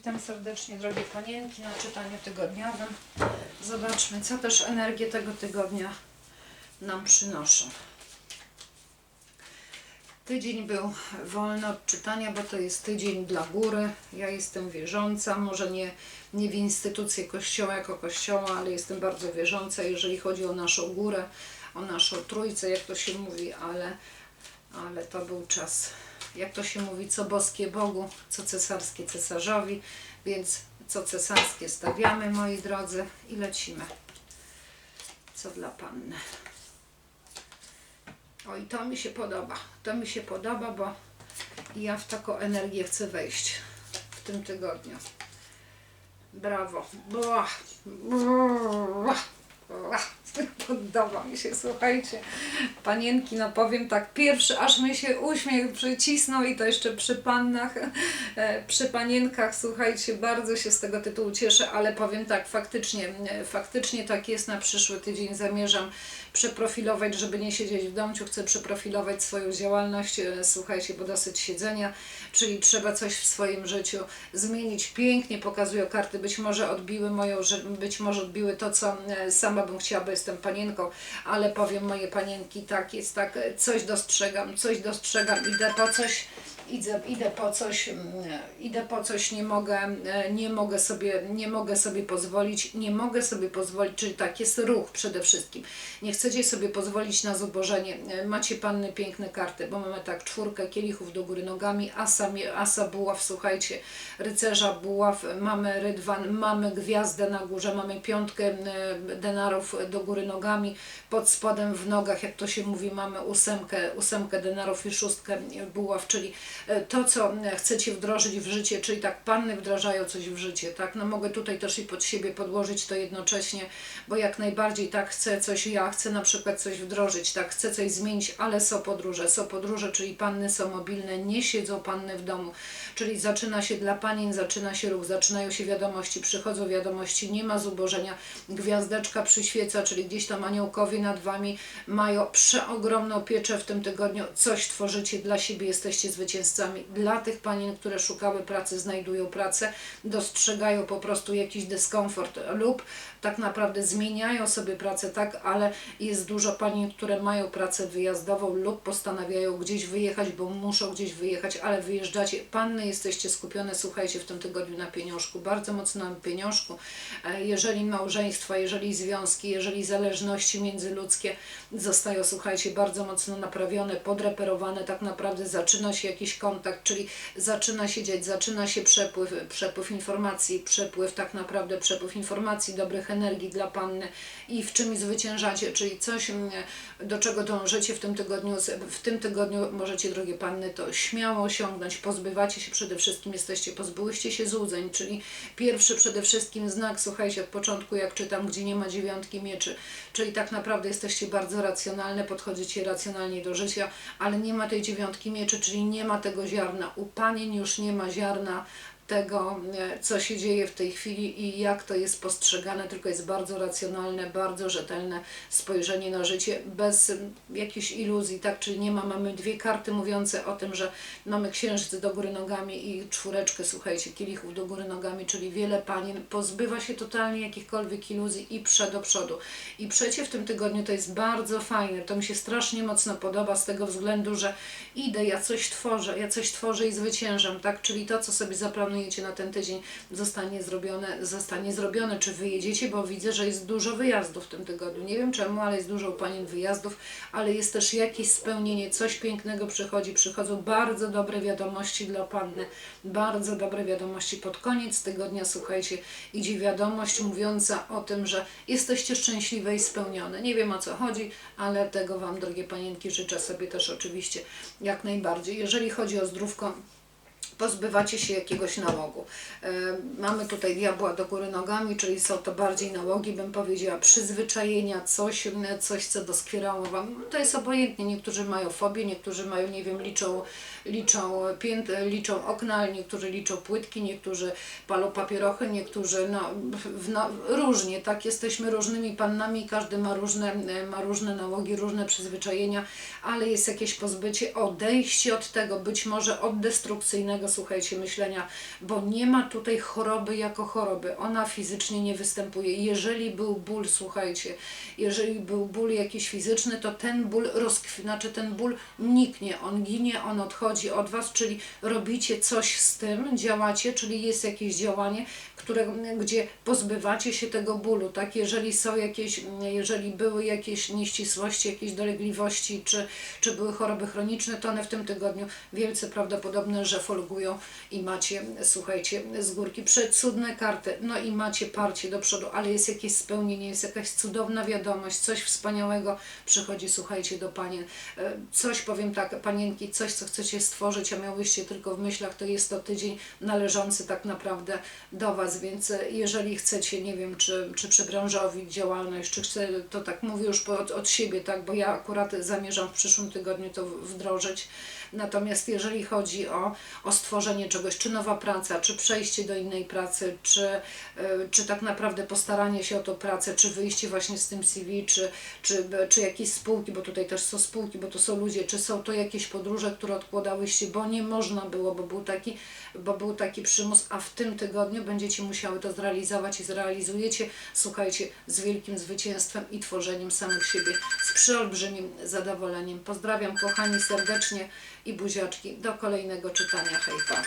Witam serdecznie drogie panienki na czytaniu tygodniowym. Zobaczmy, co też energie tego tygodnia nam przynoszą. Tydzień był wolny od czytania, bo to jest tydzień dla góry. Ja jestem wierząca, może nie, nie w instytucję kościoła jako kościoła, ale jestem bardzo wierząca, jeżeli chodzi o naszą górę, o naszą trójcę, jak to się mówi, ale, ale to był czas, jak to się mówi, co boskie Bogu, co cesarskie cesarzowi, więc co cesarskie stawiamy, moi drodzy, i lecimy. Co dla Panny. O i to mi się podoba. To mi się podoba, bo ja w taką energię chcę wejść w tym tygodniu. Brawo. Bła. Podoba mi się, słuchajcie. Panienki, no powiem tak, pierwszy aż mi się uśmiech przycisnął i to jeszcze przy pannach, e, przy panienkach, słuchajcie, bardzo się z tego tytułu cieszę, ale powiem tak, faktycznie, e, faktycznie tak jest na przyszły tydzień. Zamierzam przeprofilować, żeby nie siedzieć w domciu, chcę przeprofilować swoją działalność, e, słuchajcie, bo dosyć siedzenia, czyli trzeba coś w swoim życiu zmienić. Pięknie pokazują karty, być może odbiły moją, być może odbiły to, co sama bym chciała, bo jestem panienką, ale powiem moje panienki, tak jest, tak, coś dostrzegam, coś dostrzegam, idę po coś, idę, idę po coś, mm, idę po coś, nie mogę, e, nie mogę sobie, nie mogę sobie pozwolić, nie mogę sobie pozwolić, czyli tak, jest ruch przede wszystkim. Nie chcecie sobie pozwolić na zubożenie. E, Macie panny piękne karty, bo mamy tak czwórkę kielichów do góry nogami, asa, asa buław, słuchajcie, rycerza buław, mamy rydwan, mamy gwiazdę na górze, mamy piątkę denarów do góry nogami, pod spodem w nogach, jak to się mówi, mamy ósemkę, ósemkę denarów i szóstkę buław, czyli to, co e, chcecie wdrożyć w życie, czyli tak panny wdrażają coś w życie, tak, no mogę tutaj też i pod siebie podłożyć to jednocześnie, bo jak najbardziej tak chcę coś, ja chcę na przykład coś wdrożyć, tak, chcę coś zmienić, ale są podróże, są podróże, czyli panny są mobilne, nie siedzą panny w domu, czyli zaczyna się dla panien, zaczyna się ruch, zaczynają się wiadomości, przychodzą wiadomości, nie ma zubożenia, gwiazdeczka przyświeca, czyli gdzieś tam aniołkowie nad Wami mają przeogromną pieczę w tym tygodniu, coś tworzycie dla siebie, jesteście zwycięzcami. Dla tych panien, które szukały pracy, znajdują pracę, dostrzegają po prostu jakiś dyskomfort lub tak naprawdę zmieniają sobie pracę, tak, ale jest dużo panien, które mają pracę wyjazdową lub postanawiają gdzieś wyjechać, bo muszą gdzieś wyjechać, ale wyjeżdżacie. Panny jesteście skupione, słuchajcie, w tym tygodniu na pieniążku, bardzo mocno na pieniążku. E, Jeżeli małżeństwa, jeżeli związki, jeżeli zależności międzyludzkie zostają, słuchajcie, bardzo mocno naprawione, podreperowane, tak naprawdę zaczyna się jakiś kontakt, czyli zaczyna się dziać, zaczyna się przepływ, przepływ informacji, przepływ tak naprawdę, przepływ informacji, dobrych energii dla Panny i w czymś zwyciężacie, czyli coś, mm, do czego dążycie w tym tygodniu, w tym tygodniu możecie, drogie Panny, to śmiało osiągnąć, pozbywacie się przede wszystkim, jesteście, pozbyłyście się złudzeń, czyli pierwszy przede wszystkim znak, słuchajcie, od początku jak czytam, gdzie nie ma dziewiątki mieczy, czyli tak naprawdę jesteście bardzo racjonalne, podchodzicie racjonalnie do życia, ale nie ma tej dziewiątki mieczy, czyli nie ma tego ziarna. U panien już nie ma ziarna tego, e, co się dzieje w tej chwili i jak to jest postrzegane, tylko jest bardzo racjonalne, bardzo rzetelne spojrzenie na życie, bez jakichś iluzji, tak? Czyli nie ma, mamy dwie karty mówiące o tym, że mamy księżyc do góry nogami i czwóreczkę, słuchajcie, kielichów do góry nogami, czyli wiele panien pozbywa się totalnie jakichkolwiek iluzji i prze do przodu. I przecie w tym tygodniu to jest bardzo fajne, to mi się strasznie mocno podoba z tego względu, że idę, ja coś tworzę, ja coś tworzę i zwyciężam, tak? Czyli to, co sobie zaplanujecie na ten tydzień zostanie zrobione, zostanie zrobione. Czy wyjedziecie, bo widzę, że jest dużo wyjazdów w tym tygodniu. Nie wiem czemu, ale jest dużo u panien wyjazdów, ale jest też jakieś spełnienie, coś pięknego przychodzi, przychodzą bardzo dobre wiadomości dla panny, bardzo dobre wiadomości pod koniec tygodnia, słuchajcie, idzie wiadomość mówiąca o tym, że jesteście szczęśliwe i spełnione. Nie wiem o co chodzi, ale tego Wam, drogie panienki, życzę sobie też oczywiście jak najbardziej. Jeżeli chodzi o zdrówko, pozbywacie się jakiegoś nałogu. E, Mamy tutaj diabła do góry nogami, czyli są to bardziej nałogi, bym powiedziała, przyzwyczajenia, coś, coś co doskwierało Wam. To jest obojętnie, niektórzy mają fobię, niektórzy mają, nie wiem, liczą, liczą, pięt, liczą okna, niektórzy liczą płytki, niektórzy palą papierochy, niektórzy, no, no różnie, tak, jesteśmy różnymi pannami, każdy ma różne, e, ma różne nałogi, różne przyzwyczajenia, ale jest jakieś pozbycie, odejście od tego, być może od destrukcyjnego słuchajcie, myślenia, bo nie ma tutaj choroby jako choroby. Ona fizycznie nie występuje. Jeżeli był ból, słuchajcie, jeżeli był ból jakiś fizyczny, to ten ból rozkwi, znaczy ten ból niknie, on ginie, on odchodzi od Was, czyli robicie coś z tym, działacie, czyli jest jakieś działanie, które, gdzie pozbywacie się tego bólu, tak? Jeżeli są jakieś, jeżeli były jakieś nieścisłości, jakieś dolegliwości, czy, czy były choroby chroniczne, to one w tym tygodniu wielce prawdopodobne, że folgują i macie, słuchajcie, z górki przecudne karty, no i macie parcie do przodu, ale jest jakieś spełnienie, jest jakaś cudowna wiadomość, coś wspaniałego przychodzi, słuchajcie, do panien. Coś, powiem tak, panienki, coś, co chcecie stworzyć, a miałyście tylko w myślach, to jest to tydzień należący tak naprawdę do Was, więc e, jeżeli chcecie, nie wiem, czy, czy przebranżowić działalność, czy chcę, to tak mówię już od, od siebie, tak, bo ja akurat zamierzam w przyszłym tygodniu to wdrożyć. Natomiast jeżeli chodzi o, o stworzenie czegoś, czy nowa praca, czy przejście do innej pracy, czy, e, czy tak naprawdę postaranie się o tą pracę, czy wyjście właśnie z tym CV, czy, czy, czy jakieś spółki, bo tutaj też są spółki, bo to są ludzie, czy są to jakieś podróże, które odkładałyście, bo nie można było, bo był taki, bo był taki przymus, a w tym tygodniu będziecie musiały to zrealizować i zrealizujecie, słuchajcie, z wielkim zwycięstwem i tworzeniem samych siebie, z przeolbrzymim zadowoleniem. Pozdrawiam kochani serdecznie i buziaczki. Do kolejnego czytania. Hej, pa.